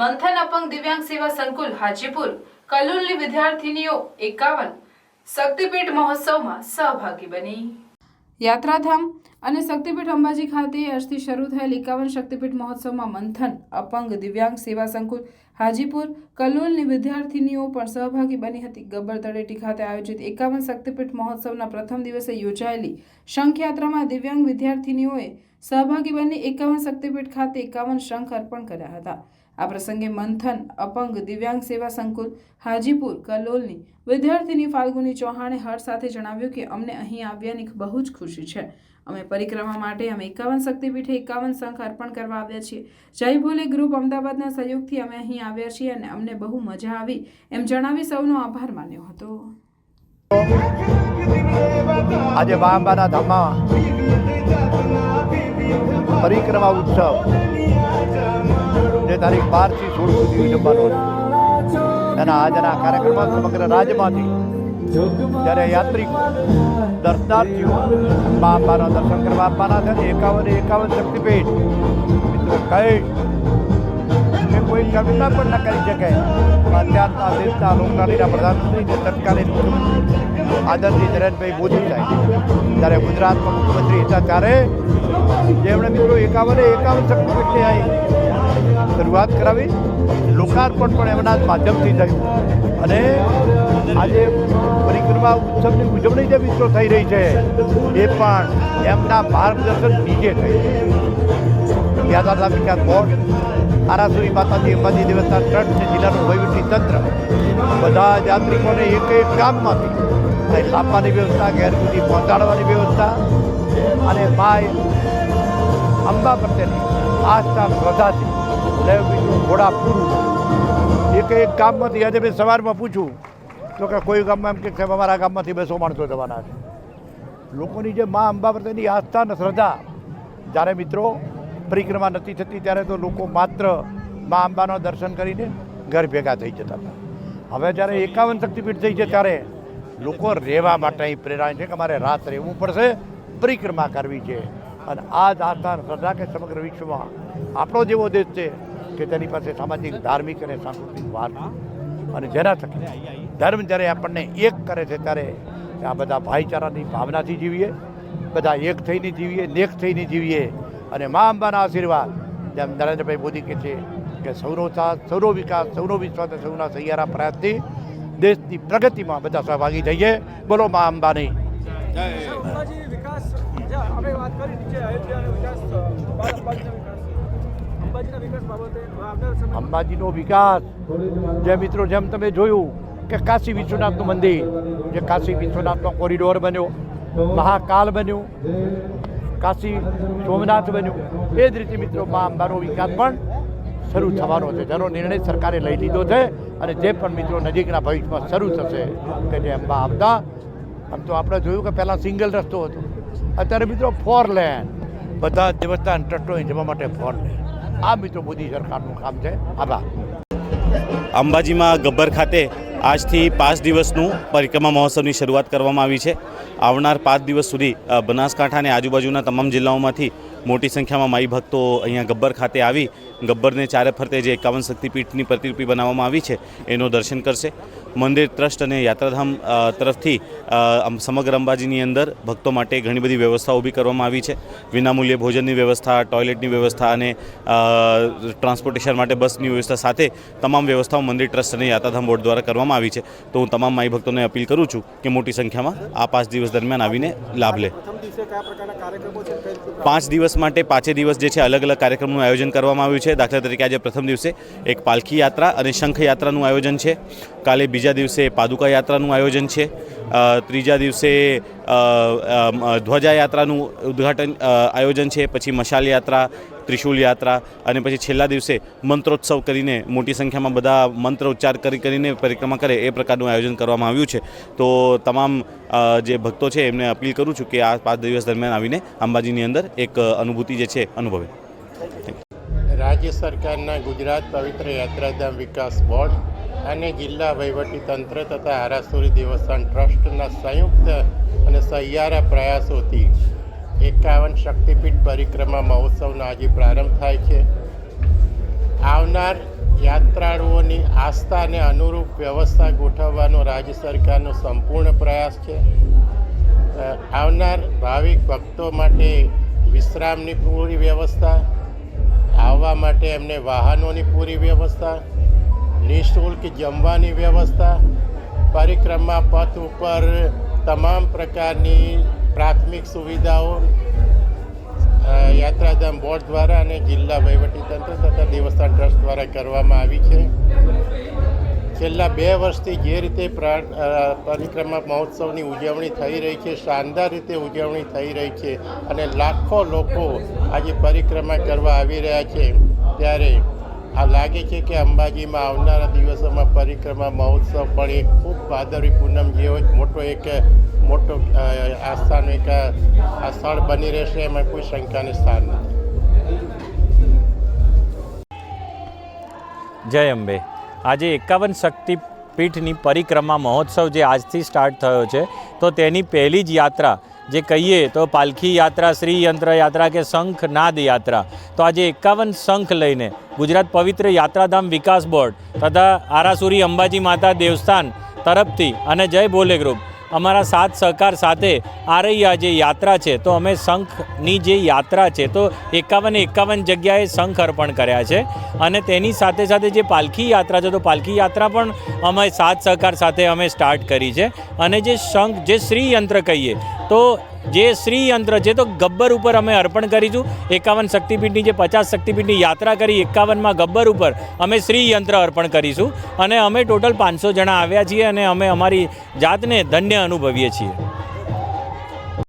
મંથન અપંગ દિવ્યાંગ સેવા સંકુલ, હાજીપુર. કલોલની વિદ્યાર્થીનીઓ એકાવન. શક્તિપીઠ મહોત્સવમાં સહભાગી બની. યાત્રાધામ અને શક્તિપીઠ અંબાજી ખાતે આજથી શરૂ થયેલ એકાવન શક્તિપીઠ મહોત્સવમાં મંથન અપંગ દિવ્યાંગ સેવા સંકુલ, હાજીપુર. કલોલની વિદ્યાર્થીનીઓ પણ સહભાગી બની હતી. ગબ્બર તળેટી ખાતે આયોજિત એકાવન શક્તિપીઠ મહોત્સવના પ્રથમ દિવસે યોજાયેલી શંખયાત્રામાં દિવ્યાંગ વિદ્યાર્થીનીઓએ સહભાગી બની એકાવન શક્તિપીઠ ખાતે એકાવન શંખ અર્પણ કર્યા હતા. આ પ્રસંગે મંથન, અપંગ, દિવ્યાંગ સેવા સંકુલ, હાજીપુર, કલોલની વિદ્યાર્થીની ફાલ્ગુની ચૌહાણે હર્ષ સાથે જણાવ્યું કે અમને અહીં આવ્યાની બહુ જ ખુશી છે. અમે પરિક્રમા માટે અમે એકાવન શક્તિપીઠે એકાવન સંખ અર્પણ કરવા આવ્યા છીએ. જય ભોલે ગ્રુપ અમદાવાદના સહયોગથી અમે અહીં આવ્યા છીએ અને અમને બહુ મજા આવી એમ જણાવી સૌનો આભાર માન્યો હતો. આજે મા ધામમાં પરિક્રમા ઉત્સવ. જે તારીખ બારથી સોળ સુધી ઉજવવાનો છે. એના આજના કાર્યક્રમમાં સમગ્ર રાજ્યમાંથી જ્યારે યાત્રિકો દર્શનાર્થીઓ મા અંબાના દર્શન કરવા આપવાના છે, અને એકાવન એકાવન શક્તિપીઠ, મિત્રો, કઈ કે કોઈ કવિતા પણ ન કરી શકે. અત્યારના દેશના લોકલાડીના પ્રધાનમંત્રી જે તત્કાલીન આદરણીય નરેન્દ્રભાઈ મોદી સાહેબ, જ્યારે ગુજરાતમાં મુખ્યમંત્રી હતા, ત્યારે જેમણે મિત્રો એકાવને એકાવન શક્તિપીઠની અહીં શરૂઆત કરાવી લોકાર્પણ પણ એમના જ માધ્યમથી થયું. અને આજે પરિક્રમા ઉત્સવની ઉજવણી જે મિત્રો થઈ રહી છે, એ પણ એમના માર્ગદર્શન નીચે થઈ યાદાદા વિકાસ બોર્ડ, આરાસુરી માતાજી અંબાજી દેવસ્થાન ટ્રસ્ટ છે, જિલ્લાનું વહીવટી તંત્ર. બધા યાત્રિકોને એક એક ગામમાંથી લાવવાની વ્યવસ્થા, ઘેર સુધી પહોંચાડવાની વ્યવસ્થા. અને માય અંબા પ્રત્યેની આસ્થા શ્રદ્ધાથી બીજું ઘોડા પૂરું. એક એક ગામમાંથી આજે મેં સવારમાં પૂછું, તો કે કોઈ ગામમાં એમ કે સાહેબ, અમારા ગામમાંથી બસો માણસો જવાના છે. લોકોની જે મા અંબા પ્રત્યેની આસ્થા અને શ્રદ્ધા, જ્યારે મિત્રો પરિક્રમા નથી થતી, ત્યારે તો લોકો માત્ર મા અંબાના દર્શન કરીને ઘર ભેગા થઈ જતા હતા. હવે જ્યારે એકાવન શક્તિપીઠ થઈ છે, ત્યારે લોકો રહેવા માટે અહીં પ્રેરાય છે કે અમારે રાત રહેવું પડશે, પરિક્રમા કરવી છે. અને આ જ આસ્થા શ્રદ્ધા કે સમગ્ર વિશ્વમાં આપણો જેવો દેશ છે કે તેની પાસે સામાજિક, ધાર્મિક અને સાંસ્કૃતિક વાર અને જેના થકી ધર્મ જ્યારે આપણને એક કરે છે ત્યારે આ બધા ભાઈચારાની ભાવનાથી જીવીએ, બધા એક થઈને જીવીએ, નેક થઈને જીવીએ અને મા અંબાના આશીર્વાદ જેમ નરેન્દ્રભાઈ મોદી કહે છે કે સૌનો સાથ સૌનો વિકાસ, સૌનો વિશ્વાસ સૌના સહિયારા પ્રયાસથી દેશની પ્રગતિમાં બધા સહભાગી થઈએ. બોલો મા અંબાની. જય. આપણે વાત કરી નીચે અયોધ્યાનો વિકાસ અંબાજીનો વિકાસ. જે મિત્રો જેમ તમે જોયું કે કાશી વિશ્વનાથનું મંદિર, જે કાશી વિશ્વનાથનો કોરિડોર બન્યો, મહાકાલ બન્યું, કાશી સોમનાથ બન્યું, એ જ રીતે મિત્રો મા અંબાનો વિકાસ પણ શરૂ થવાનો છે. જેનો નિર્ણય સરકારે લઈ લીધો છે અને જે પણ મિત્રો નજીકના ભવિષ્યમાં શરૂ થશે કે જે અંબા આવતા આમ તો આપણે જોયું કે પહેલાં સિંગલ રસ્તો હતો. અત્યારે મિત્રો ફોર લેન. બધા દેવસ્થાન ટ્રસ્ટો જવા માટે ફોર લેન. આ મિત્રો મોદી સરકારનું કામ છે. આભાર. અંબાજીમાં ગબ્બર ખાતે આજથી પાંચ દિવસનું પરિક્રમા મહોત્સવની શરૂઆત કરવામાં આવી છે. આવનાર પાંચ દિવસ સુધી બનાસકાંઠા અને આજુબાજુના તમામ જિલ્લાઓમાંથી મોટી સંખ્યામાં માઈ ભક્તો અહીંયા ગબ્બર ખાતે આવી. ગબ્બરને ચારે ફરતે જે એકાવન શક્તિપીઠની પ્રતિરૂપી બનાવવામાં આવી છે એનું દર્શન કરશે. મંદિર ટ્રસ્ટ અને યાત્રાધામ તરફથી સમગ્ર અંબાજીની અંદર ભક્તો માટે ઘણી બધી વ્યવસ્થા ઊભી કરવામાં આવી છે. વિનામૂલ્યે ભોજનની વ્યવસ્થા ટોયલેટની વ્યવસ્થા અને ટ્રાન્સપોર્ટેશન માટે બસની વ્યવસ્થા સાથે તમામ વ્યવસ્થાઓ મંદિર ટ્રસ્ટ અને યાત્રાધામ બોર્ડ દ્વારા કરવામાં આવી છે. તો હું તમામ માઈ ભક્તોને અપીલ કરું છું કે મોટી સંખ્યામાં આ પાંચ દિવસ દરમિયાન આવીને લાભ લે. પાંચ દિવસે દિવસ માટે પાંચે દિવસ જે છે અલગ અલગ કાર્યક્રમનું આયોજન કરવામાં આવ્યું છે. દાખલા તરીકે આજે પ્રથમ દિવસે એક પાલખી યાત્રા અને શંખ યાત્રાનું આયોજન છે. કાલે બીજા દિવસે પાદુકા યાત્રાનું આયોજન છે. ત્રીજા દિવસે ધ્વજા યાત્રાનું ઉદ્ઘાટન આયોજન છે. પછી મશાલ યાત્રા ત્રિશુલ યાત્રા અને પછી છેલ્લા દિવસે મંત્રોત્સવ કરીને મોટી સંખ્યામાં બધા મંત્ર ઉચ્ચાર કરી કરીને પરિક્રમા કરે એ પ્રકારનું આયોજન કરવામાં આવ્યું છે. તો તમામ જે ભક્તો છે એમને અપીલ કરું છું કે આ પાંચ દિવસ દરમિયાન આવીને અંબાજીની અંદર એક અનુભૂતિ જે છે અનુભવે. રાજ્ય સરકારના ગુજરાત પવિત્ર યાત્રાધામ વિકાસ બોર્ડ અને જિલ્લા વહીવટીતંત્ર તથા આરાસુરી દેવસ્થાન ટ્રસ્ટના સંયુક્ત અને સહિયારા પ્રયાસોથી એકાવન શક્તિપીઠ પરિક્રમા મહોત્સવનો આજે પ્રારંભ થાય છે. આવનાર યાત્રાળુઓની આસ્થાને અનુરૂપ વ્યવસ્થા ગોઠવવાનો રાજ્ય સરકારનો સંપૂર્ણ પ્રયાસ છે. આવનાર ભાવિક ભક્તો માટે વિશ્રામની પૂરી વ્યવસ્થા, આવવા માટે એમને વાહનોની પૂરી વ્યવસ્થા, નિઃશુલ્ક જમવાની વ્યવસ્થા, પરિક્રમા પથ ઉપર તમામ પ્રકારની પ્રાથમિક સુવિધાઓ યાત્રાધામ બોર્ડ દ્વારા અને જિલ્લા વહીવટીતંત્ર તથા દેવસ્થાન ટ્રસ્ટ દ્વારા કરવામાં આવી છે. છેલ્લા બે વર્ષથી જે રીતે પ્રા- પરિક્રમા મહોત્સવની ઉજવણી થઈ રહી છે, શાનદાર રીતે ઉજવણી થઈ રહી છે અને લાખો લોકો આજે પરિક્રમા કરવા આવી રહ્યા છે. ત્યારે આ લાગે છે કે અંબાજીમાં આવનારા દિવસોમાં પરિક્રમા, મહોત્સવ પણ એક ખૂબ ભાદરવી પૂનમ જેવો જ મોટો એક, મોટો આસ્થાનું એક, આ સ્થળ બની રહેશે એમાં કોઈ શંકાને સ્થાન નથી. જય અંબે. આજે એકાવન શક્તિપીઠની પરિક્રમા, મહોત્સવ જે આજથી સ્ટાર્ટ થયો છે, તો તેની પહેલી જ યાત્રા જે કહીએ તો પાલખી યાત્રા શ્રી યંત્ર યાત્રા કે શંખ નાદ યાત્રા. તો આજે એકાવન શંખ લઈને ગુજરાત પવિત્ર યાત્રાધામ વિકાસ બોર્ડ તથા આરાસુરી અંબાજી માતા દેવસ્થાન તરફથી અને જય ભોલે ગ્રુપ. અમારા સાથ સહકાર સાથે આ રહી આ જે યાત્રા છે, તો અમે શંખની જે યાત્રા છે, તો એકાવન એકાવન જગ્યાએ શંખ અર્પણ કર્યા છે. અને તેની સાથે સાથે જે પાલખી યાત્રા છે, તો પાલખી યાત્રા પણ અમે સાથ સહકાર સાથે અમે સ્ટાર્ટ કરી છે. અને જે શંખ જે શ્રી યંત્ર કહીએ, તો જે શ્રી યંત્ર છે, તો ગબ્બર ઉપર અમે અર્પણ કરીશું. એકાવન શક્તિપીઠની જે પચાસ શક્તિપીઠની યાત્રા કરી, એકાવનમાં ગબ્બર ઉપર અમે શ્રી યંત્ર અર્પણ કરીશું. અને અમે ટોટલ પાંચસો જણા આવ્યા છીએ અને અમે અમારી જાતને ધન્ય અનુભવીએ છીએ.